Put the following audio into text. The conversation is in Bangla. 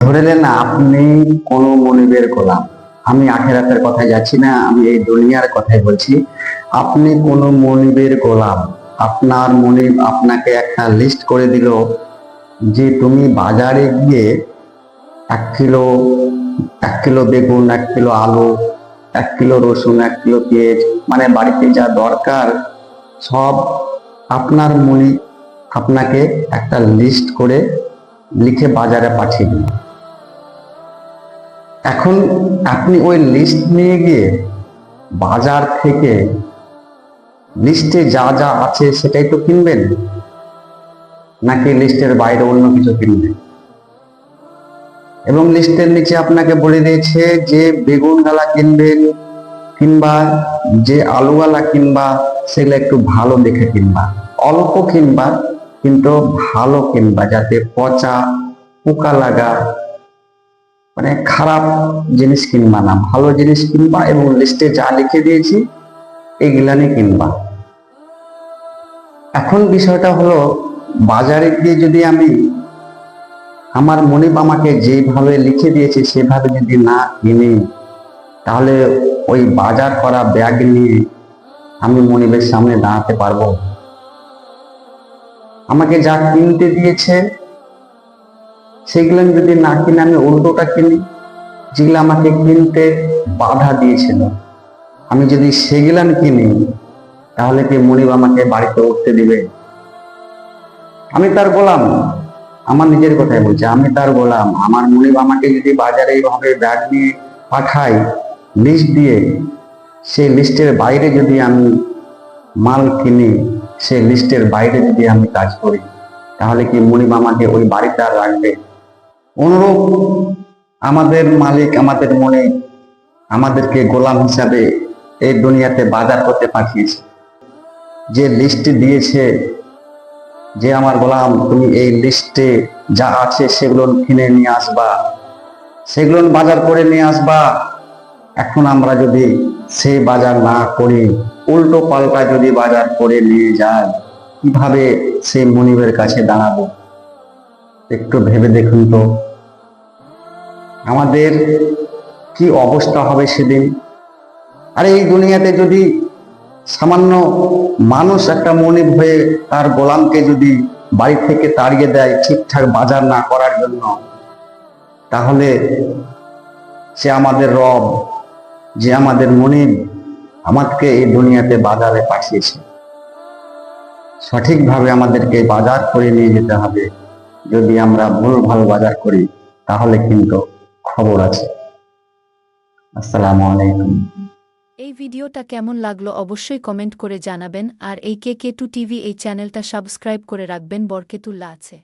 ধরে নেন আপনি কোনো মনিবের গোলাম আমি আখেরাতের কথায় যাচ্ছি না, আমি এই দুনিয়ার কথাই বলছি। আপনি কোনো মনিবের গোলাম আপনার মনিব আপনাকে একটা লিস্ট করে দিল যে তুমি বাজারে গিয়ে এক কিলো এক কিলো বেগুন, এক কিলো আলু, এক কিলো রসুন, এক কিলো পেঁয়াজ মানে বাড়িতে যা দরকার সব আপনার মনিব আপনাকে একটা লিস্ট করে লিখে বাজারে পাঠিয়ে দিল। এখন আপনি ওই লিস্ট নিয়ে গিয়ে বাজার থেকে লিস্টে যা যা আছে সেটাই তো কিনবেন? নাকি লিস্টের বাইরে অন্য কিছু কিনবেন? এবং লিস্টের নিচে আপনাকে বলে দিয়েছে যে বেগুন গালা কিনবেন, কিংবা যে আলু গালা কিনবা, সেগুলো একটু ভালো দেখে কিনবা। অল্প কিনবা, কিন্তু ভালো কিনবা, যাতে পচা, পোকা লাগা মানে খারাপ জিনিস কিনবা না, ভালো জিনিস কিনবা এবং লিস্টে যা লিখে দিয়েছি এগুলানি কিনবা। এখন বিষয়টা হলো, বাজারে গিয়ে যদি আমি আমার মনিব আমাকে যেভাবে লিখে দিয়েছে, সেভাবে যদি না কিনি, তাহলে ওই বাজার করা ব্যাগ নিয়ে আমি মনিবের সামনে দাঁড়াতে পারব। আমাকে যা কিনতে দিয়েছে সেগুলো আমি যদি না কিনে, আমি উল্টোটা কিনি, যেগুলো আমাকে কিনতে বাধা দিয়েছিল। আমি যদি সেগুলান কিনি, তাহলে কি মনিব আমাকে বাড়িতে উঠতে দিবে? আমি তার গোলাম। আমার নিজের কথাই বলছি, আমি তার গোলাম। আমার মনিব আমাকে যদি বাজারে এইভাবে ব্যাগ নিয়ে পাঠায় লিস্ট দিয়ে, সেই লিস্টের বাইরে যদি আমি মাল কিনি, সেই লিস্টের বাইরে যদি আমি কাজ করি, তাহলে কি মনিব আমাকে ওই বাড়িতে আর রাখবে? অনুরূপ আমাদের মালিক, আমাদের মনে আমাদেরকে গোলাম হিসাবে এই দুনিয়াতে বাজার করতে পাঠিয়েছে। যে লিস্ট দিয়েছে যে আমার গোলাম, তুমি এই লিস্টে যা আছে সেগুলো কিনে নিয়ে আসবা। সেগুলো বাজার করে নিয়ে আসবা। এখন আমরা যদি সেই বাজার না করি, উল্টো পাল্টা যদি বাজার করে নিয়ে যায় কীভাবে সেই মনিবের কাছে দাঁড়াবো? একটু ভেবে দেখুন তো। আমাদের কি অবস্থা হবে সেদিন? আর এই দুনিয়াতে যদি সামান্য মানুষ একটা মনিব হয়ে তার গোলামকে যদি বাড়ি থেকে তাড়িয়ে দেয় ঠিকঠাক বাজার না করার জন্য, তাহলে সে আমাদের রব, যে আমাদের মনিব, আমাদেরকে এই দুনিয়াতে বাজারে পাঠিয়েছে। সঠিকভাবে আমাদেরকে বাজার করে নিয়ে যেতে হবে। যদি আমরা ভুল ভালো বাজার করি, তাহলে কিন্তু খবর আছে। আসসালামু আলাইকুম। এই ভিডিওটা কেমন লাগল অবশ্যই কমেন্ট করে জানাবেন, আর এই কে কে টু টিভি এই চ্যানেলটা সাবস্ক্রাইব করে রাখবেন বরকেতুল্লা আছে।